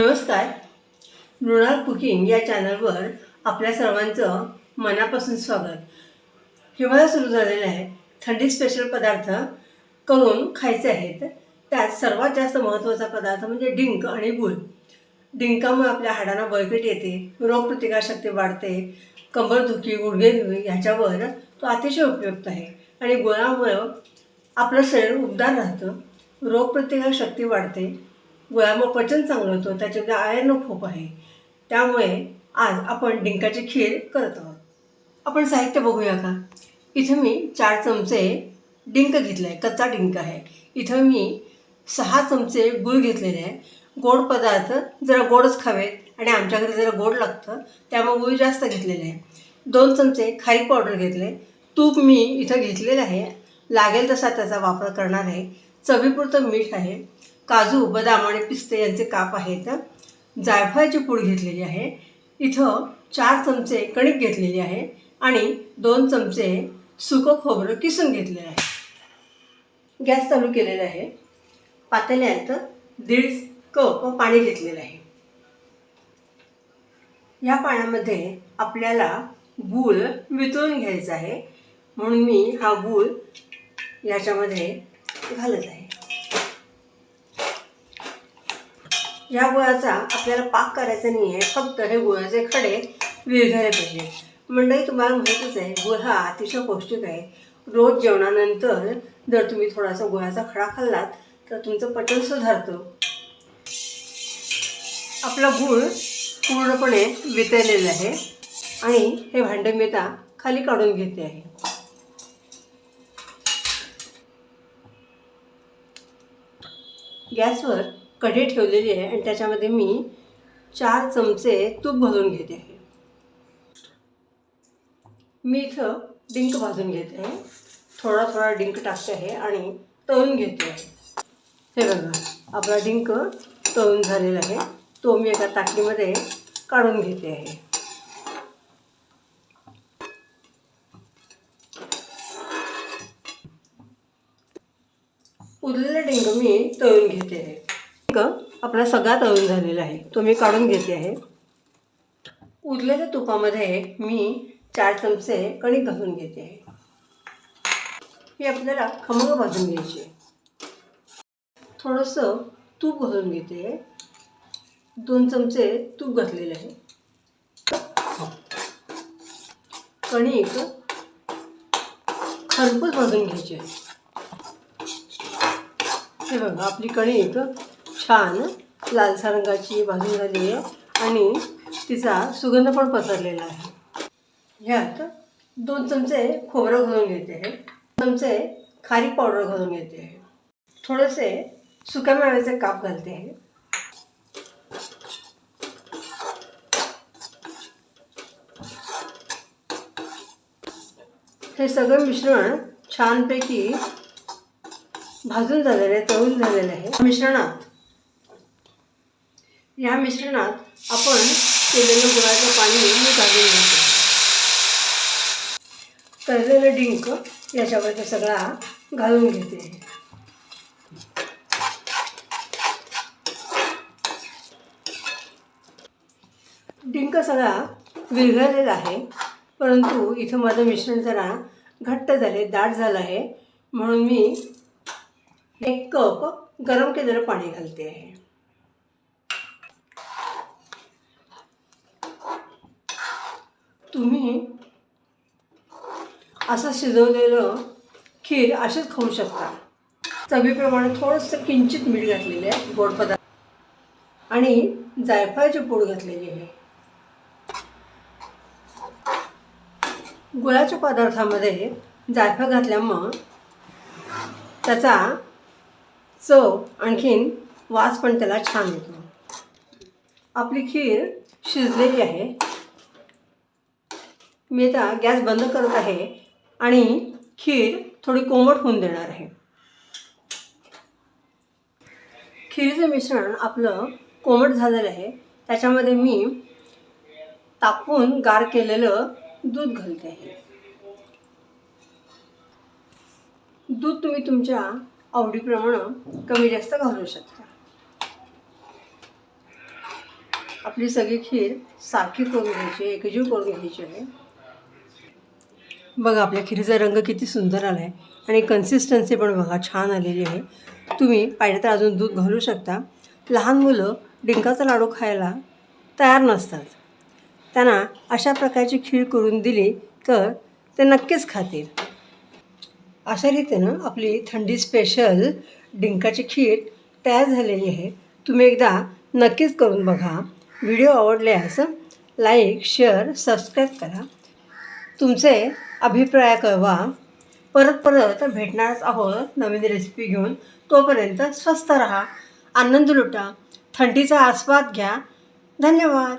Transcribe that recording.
नमस्कार. मृणाल कुकिंग या चॅनलवर आपल्या सर्वांचं मनापासून स्वागत. हिवाळा सुरू झालेला आहे. थंडी स्पेशल पदार्थ करून खायचे आहेत. त्यात सर्वात जास्त महत्त्वाचा पदार्थ म्हणजे डिंक आणि गुळ. डिंकामुळे आपल्या हाडांना बळकट येते रोगप्रतिकारशक्ती वाढते कंबरदुखी गुडघेदुखी ह्याच्यावर तो अतिशय उपयुक्त आहे. आणि गुळामुळं आपलं शरीर उबदार राहतं रोगप्रतिकारशक्ती वाढते गुळामुळे पचन चांगलं होतं त्याच्यामध्ये आयर्न खूप आहे. त्यामुळे आज आपण डिंकाची खीर करत आहोत. आपण साहित्य बघूया का? इथं मी चार चमचे डिंक घेतलं आहे कच्चा डिंक आहे. इथं मी सहा चमचे गुळ घेतलेले आहे. गोड पदार्थ जरा गोडच खावेत आणि आमच्या घरी जरा गोड लागतं त्यामुळे गुळ जास्त घेतलेले आहे. दोन चमचे खारी पावडर घेतले. तूप मी इथं घेतलेलं आहे. लागेल तसा त्याचा वापर करणार आहे. चवीपुरतं मीठ आहे. काजू बदाम आणि पिस्ते यांचे काप आहेत. जायफळाची पूड घेतलेली आहे. इथं चार चमचे कणिक घेतलेली आहे आणि दोन चमचे सुकं खोबरं किसून घेतलेलं आहे. गॅस चालू केलेला आहे. पातेल्यात दीड कप पाणी घेतलेलं आहे. या पाण्यामध्ये आपल्याला गूळ वितळून घ्यायचा आहे. म्हणून मी हा गूळ याच्यामध्ये घालत आहे. ह्या गुळाचा आपल्याला पाक करायचा नाही आहे फक्त हे गुळाचे खडे विरघळले पाहिजे मंडळी तुम्हाला माहीतच आहे गुळ हा अतिशय पौष्टिक आहे. रोज जेवणानंतर जर तुम्ही थोडासा गुळाचा खडा खाल्लात तर तुमचं पचन सुधारतं. आपला गुळ पूर्णपणे वितळलेला आहे आणि हे भांडे मी आता खाली काढून घेते आहे. गॅसवर कढी ठेवलेली आहे आणि त्याच्यामध्ये मी चार चमचे तूप भाजून घेते. आहे मी इथं डिंक भाजून घेते. आहे थोडा थोडा डिंक टाकते आहे आणि तळून घेते. आहे हे बघा आपला डिंक तळून झालेला आहे. तो मी एका ताटलीमध्ये काढून घेते आहे. उरलेला डिंक मी तळून घेते आहे. आपला सगळा तळून झालेला आहे. तो मी काढून घेते आहे. उरलेल्या तुपामध्ये मी चार चमचे कणिक घालून घेते आहे. हे आपल्याला खमंग भाजून घ्यायची आहे. थोडंसं तूप घालून घेते दोन चमचे तूप घातलेले आहे. कणिक खरपूस भाजून घ्यायची आहे. हे बघा आपली कणिक छान लालसा रंगाची भाजून झाली आहे आणि तिचा सुगंध पण पसरलेला आहे. ह्यात दोन चमचे खोबरं घालून घेते आहे. चमचे खारी पावडर घालून घेते आहे. थोडेसे सुक्या मेव्याचे काप घालते आहे. हे सगळं मिश्रण छानपैकी भाजून झालेलं आहे तळून झालेलं आहे. मिश्रणात या मिश्रणात आपण केलेलं गुळाचं पाणी मी घालून घेतो. तळलेलं डिंक याच्यामध्ये सगळा घालून घेते. डिंक सगळा विरघळलेला आहे परंतु इथं माझं मिश्रण जरा घट्ट झाले दाट झालं आहे. म्हणून मी एक कप गरम केलेलं पाणी घालते. आहे तुम्ही असं शिजवलेलं खीर असेच खाऊ शकता. चवीप्रमाणे थोडंसं किंचित मीठ घातलेलं आहे गोड पदार्थ. आणि जायफळाची पूड घातलेली आहे. गुळाच्या पदार्थामध्ये जायफळ घातल्यामुळं त्याचा चव आणखीन वास पण त्याला छान येतो. आपली खीर शिजलेली आहे. मी आता गॅस बंद करत आहे आणि खीर थोडी कोमट होऊन देणार आहे. खिरीचं मिश्रण आपलं कोमट झालेलं आहे. त्याच्यामध्ये मी तापून गार केलेलं दूध घालते आहे. दूध तुम्ही तुमच्या आवडीप्रमाणे कमी जास्त घालू शकता. आपली सगळी खीर सारखी करून घ्यायची आहे एकजीव करून घ्यायची आहे. बघा आपल्या खिरीचा रंग किती सुंदर आला आहे आणि कन्सिस्टन्सी पण बघा छान आलेली आहे. तुम्ही पाहिजे तर अजून दूध घालू शकता. लहान मुलं डिंकाचा लाडू खायला तयार नसतात. त्यांना अशा प्रकारची खीर करून दिली तर ते नक्कीच खातील. अशा रीतीनं आपली थंडी स्पेशल डिंकाची खीर तयार झालेली आहे. तुम्ही एकदा नक्कीच करून बघा. व्हिडिओ आवडल्यास लाईक शेअर सबस्क्राईब करा. तुमचे अभिप्राय कळवा. परत परत भेटणारच आहोत नवीन रेसिपी घेऊन. तोपर्यंत स्वस्त रहा. आनंद लुटा. थंडीचा आस्वाद घ्या. धन्यवाद.